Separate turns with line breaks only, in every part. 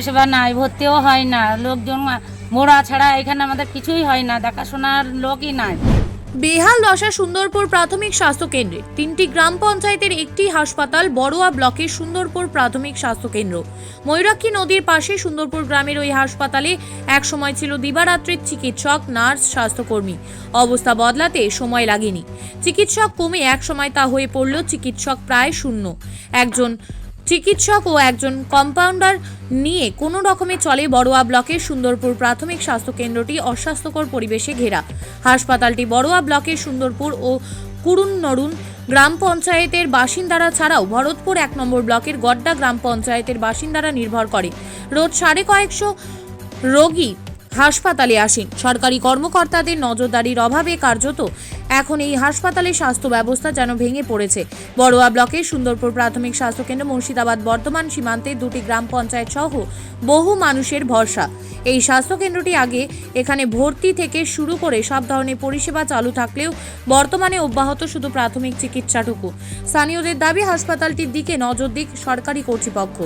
পরিষেবা নাই, ভর্তিও হয় না। লোকজন মোড়া ছাড়া এখানে আমাদের কিছুই হয় না, দেখাশোনার লোকই নাই।
বেহাল দশা সুন্দরপুর প্রাথমিক স্বাস্থ্য কেন্দ্রে। তিনটি গ্রাম পঞ্চায়েতের একটি হাসপাতাল বড়ুয়া ব্লকের সুন্দরপুর প্রাথমিক স্বাস্থ্য কেন্দ্র। ময়ূরাক্ষী নদীর পাশে সুন্দরপুর গ্রামের ওই হাসপাতালে এক সময় ছিল দিবারাত্রির চিকিৎসক, নার্স, স্বাস্থ্যকর্মী। অবস্থা বদলাতে সময় লাগেনি। চিকিৎসক কমে এক সময় তা হয়ে পড়ল চিকিৎসক প্রায় শূন্য। একজন চিকিৎসক ও একজন কম্পাউন্ডার নিয়ে কোনো রকমে চলে বড়োয়া ব্লকের সুন্দরপুর প্রাথমিক স্বাস্থ্য কেন্দ্রটি অস্বাস্থ্যকর পরিবেশে ঘেরা। হাসপাতালটি বড়োয়া ব্লকের সুন্দরপুর ও কুরুন নরুন গ্রাম পঞ্চায়েতের বাসিন্দারা ছাড়াও ভরতপুর এক নম্বর ব্লকের গড্ডা গ্রাম পঞ্চায়েতের বাসিন্দারা নির্ভর করে। রোজ সাড়ে কয়েকশো রোগী হাসপাতালে আসেন। সরকারি কর্মকর্তাদের নজরদারির অভাবে কার্যত এখন এই হাসপাতালের স্বাস্থ্য ব্যবস্থা যেন ভেঙে পড়েছে। বড়োয়া ব্লকের সুন্দরপুর প্রাথমিক স্বাস্থ্যকেন্দ্র মুর্শিদাবাদ বর্তমান সীমান্তে দুটি গ্রাম পঞ্চায়েত সহ বহু মানুষের ভরসা। এই স্বাস্থ্যকেন্দ্রটি আগে এখানে ভর্তি থেকে শুরু করে সব ধরনের পরিষেবা চালু থাকলেও বর্তমানে অব্যাহত শুধু প্রাথমিক চিকিৎসাটুকু। স্থানীয়দের দাবি, হাসপাতালটির দিকে নজর দিক সরকারি কর্তৃপক্ষ।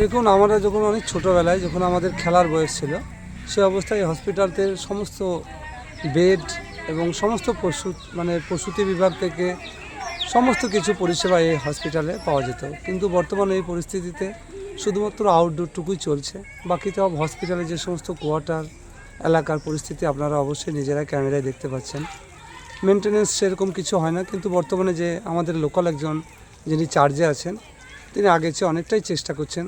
দেখুন, আমরা যখন অনেক ছোটোবেলায় যখন আমাদের খেলার বয়স ছিল, সে অবস্থায় হসপিটালতে সমস্ত বেড এবং সমস্ত পশু মানে প্রসূতি বিভাগ থেকে সমস্ত কিছু পরিষেবা এই হসপিটালে পাওয়া যেত। কিন্তু বর্তমানে এই পরিস্থিতিতে শুধুমাত্র আউটডোরটুকুই চলছে। বাকি সব হসপিটালে যে সমস্ত কোয়ার্টার এলাকার পরিস্থিতি আপনারা অবশ্যই নিজেরা ক্যামেরায় দেখতে পাচ্ছেন। মেনটেনেন্স সেরকম কিছু হয় না, কিন্তু বর্তমানে যে আমাদের লোকাল একজন যিনি চার্জে আছেন, তিনি আগের চেয়ে অনেকটাই চেষ্টা করছেন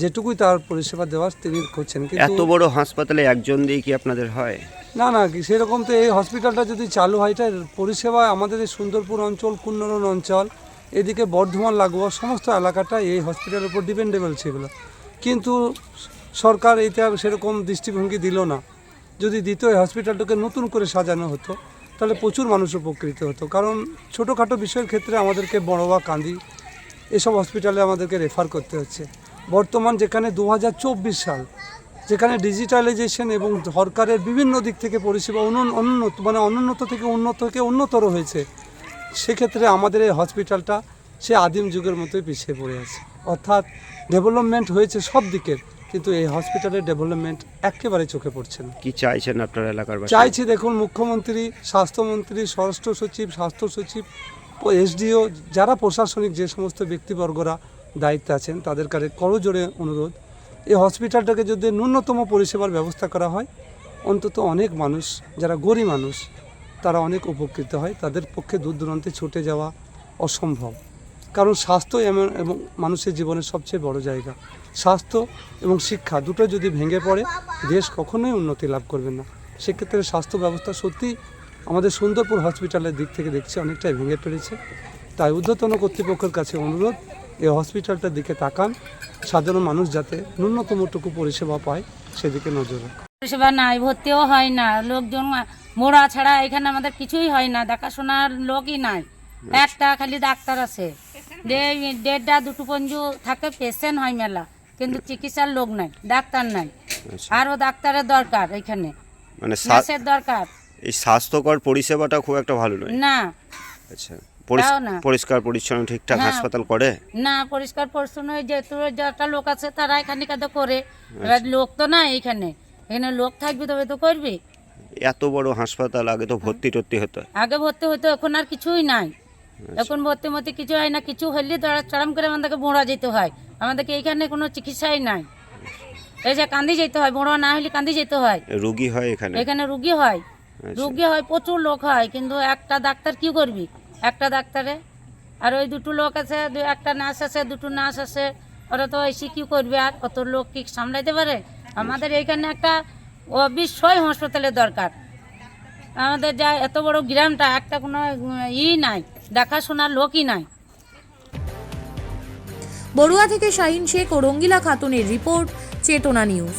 যেটুকুই তার পরিষেবা দেওয়ার তিনি করছেন
এত বড় হাসপাতালে একজন দিয়ে কি আপনাদের হয়?
না না কি সেরকম তো এই হসপিটালটা যদি চালু হয় এটা পরিষেবা আমাদের এই সুন্দরপুর অঞ্চল কুন্নরন অঞ্চল এদিকে বর্ধমান লাগোয়া সমস্ত এলাকাটা এই হসপিটালের উপর ডিপেন্ডেবল ছিল। কিন্তু সরকার এইটা সেরকম দৃষ্টিভঙ্গি দিল না। যদি দিত এই হসপিটালটাকে নতুন করে সাজানো হতো তাহলে প্রচুর মানুষ উপকৃত হতো। কারণ ছোটোখাটো বিষয়ের ক্ষেত্রে আমাদেরকে বড়োয়া কান্দি এসব হসপিটালে আমাদেরকে রেফার করতে হচ্ছে। বর্তমান যেখানে দু হাজার চব্বিশ সাল যেখানে ডিজিটালাইজেশন এবং সরকারের বিভিন্ন দিক থেকে পরিষেবা অনুন- অনুন্নত মানে অনুন্নত থেকে উন্নত থেকে উন্নতর হয়েছে সেক্ষেত্রে আমাদের এই হসপিটালটা সে আদিম যুগের মতোই পিছিয়ে পড়ে আছে অর্থাৎ ডেভেলপমেন্ট হয়েছে সব দিকের কিন্তু এই হসপিটালের ডেভেলপমেন্ট একেবারে চোখে পড়ছে না
কি চাইছেন আপনার এলাকার?
চাইছি দেখুন মুখ্যমন্ত্রী স্বাস্থ্যমন্ত্রী স্বরাষ্ট্র সচিব স্বাস্থ্য সচিব এসডিও যারা প্রশাসনিক যে সমস্ত ব্যক্তিবর্গরা দায়িত্বে আছেন, তাদের কাছে করজোড়ে অনুরোধ। এই হসপিটালটাকে যদি ন্যূনতম পরিষেবার ব্যবস্থা করা হয়, অন্তত অনেক মানুষ, যারা গরিব মানুষ, তারা অনেক উপকৃত হয়। তাদের পক্ষে দূর দূরান্তে ছুটে যাওয়া অসম্ভব। কারণ স্বাস্থ্য এমন এবং মানুষের জীবনের সবচেয়ে বড় জায়গা। স্বাস্থ্য এবং শিক্ষা দুটো যদি ভেঙে পড়ে, দেশ কখনোই উন্নতি লাভ করবে না। সেক্ষেত্রে স্বাস্থ্য ব্যবস্থা সত্যি আমাদের সুন্দরপুর হসপিটালের দিক থেকে দেখছি অনেকটাই ভেঙে পড়েছে তাই ঊর্ধ্বতন কর্তৃপক্ষের কাছে অনুরোধ এই হসপিটালটার দিকে তাকান সাধারণ মানুষ যাতে ন্যূনতমটুকু পরিষেবা পায় সেদিকে নজর রাখুন।
পরিষেবা নাই ভর্তিও হয় না লোকজন মোড়া ছাড়া এখানে আমাদের কিছুই হয় না দেখাশোনার লোকই নাই। একটা খালি ডাক্তার আছে দেড়টা দুটো পঞ্জু থাকে পেশেন্ট হয় মেলা কিন্তু চিকিৎসার লোক নাই ডাক্তার নাই।
আচ্ছা।
আরও ডাক্তারের দরকার এখানে
মানে
দরকার।
এই স্বাস্থ্যকর পরিষেবাটা খুব একটা ভালো নয়?
না।
আচ্ছা।
তাও না।
পরিষ্কার পরিচ্ছন্ন ঠিকঠাক
হ্যাঁ।
হাসপাতাল করে?
না পরিষ্কার পরিচ্ছন্ন যেহেতু যটা লোক আছে তারা এখানে কাদা করে। এবার লোক তো নাই এখানে। এখানে লোক থাকবে তবে তো করবে।
এত বড় হাসপাতাল আগে তো ভর্তি টর্তি হতো।
আগে ভর্তি হতো এখন আর কিছুই নাই। এখন ভর্তি মধ্যে কিছু হয় না কিছু হলে তারা চরম করে আমাদেরকে বোঁড়া যেতে হয়। আমাদেরকে এইখানে কোনো চিকিৎসাই নাই। এই যে কান্দি যেতে হয় বোঁড়া না হলে কান্দি যেতে হয়।
রুগী হয় এখানে?
এখানে রুগী হয়।
আচ্ছা।
রুগী হয় প্রচুর লোক হয় কিন্তু একটা ডাক্তার কি করবি? একটা ডাক্তারে। আর ওই দুটো লোক আছে একটা নার্স আছে, দুটো নার্স আছে। ওরা তো এসে কি করবে, আর অত লোক কি সামলাইতে পারে? আমাদের এইখানে একটা অবশ্যই হাসপাতালের দরকার। আমাদের যা এত বড় গ্রামটা, একটা কোনো ই নাই, দেখাশোনার লোকই নাই।
বড়ুয়া থেকে শাহিন শেখ ও রঙ্গিলা খাতুনের রিপোর্ট, চেতনা নিউজ।